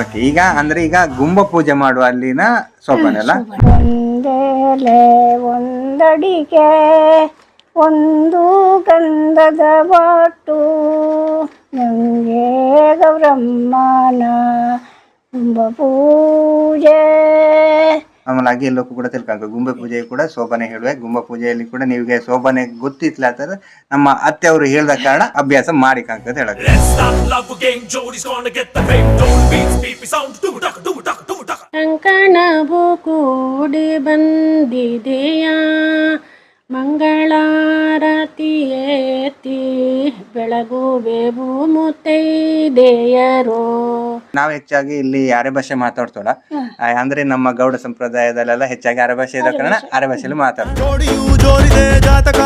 Okay ಈಗ ಅಂದ್ರೆ ಈಗ ಗುಂಬ ಪೂಜೆ ಮಾಡುವ ಅಲ್ಲಿನ ಸೋಪಾನ ಅಲ್ಲ? ಒಂದೇಲೆ ಒಂದಡಿಗೆ ಒಂದು ಗಂಧದ ಬಾಟು. ನಂಗೆ ಗೌರಮ್ಮನ ಗುಂಬ ಪೂಜೆ. ಆಮೇಲೆ ಹಾಗೆ ಎಲ್ಲಕ್ಕೂ ಕೂಡ ತಿಳ್ಕೊಂಡು ಗುಂಬೆ ಪೂಜೆ ಕೂಡ ಶೋಭನೆ ಹೇಳುವೆ ಗುಂಬೆ ಪೂಜೆಯಲ್ಲಿ ಕೂಡ ನಿಮಗೆ ಶೋಭನೆ ಗೊತ್ತಿತ್ಲಾತರ ನಮ್ಮ ಅತ್ತೆ ಅವರು ಹೇಳಿದ ಕಾರಣ ಅಭ್ಯಾಸ ಮಾಡಿ ಅಂತ ಹೇಳಕ್ಕೆ. ಕಂಕಣವು ಕೂಡಿ ಬಂದಿದೆಯಾ? ಮಂಗಳಾರತಿ ಏತಿ ಬೆಳಗುವೆವು ಮುತ್ತೈದೆಯರು ನಾವು ಹೆಚ್ಚಾಗಿ ಇಲ್ಲಿ ಅರೆ ಭಾಷೆ ಮಾತಾಡ್ತೋಳ ಅಂದ್ರೆ ನಮ್ಮ ಗೌಡ ಸಂಪ್ರದಾಯದಲ್ಲೆಲ್ಲ ಹೆಚ್ಚಾಗಿ ಅರೆ ಭಾಷೆ ಇರೋ ಕಾರಣ ಅರೆ ಭಾಷೆಯಲ್ಲಿ ಮಾತಾಡ್ತೀವಿ ಜೋಡಿಯು ಜೋರಿದೆ ಜಾತಕ